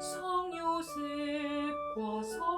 성요셉과 성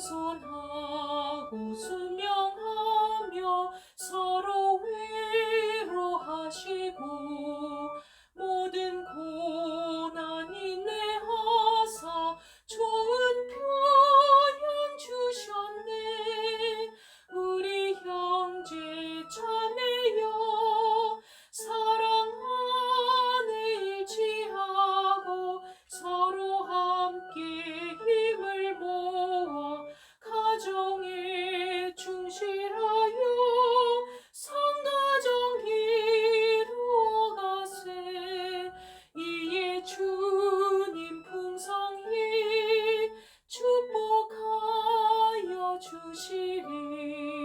겸손하고 순 주시니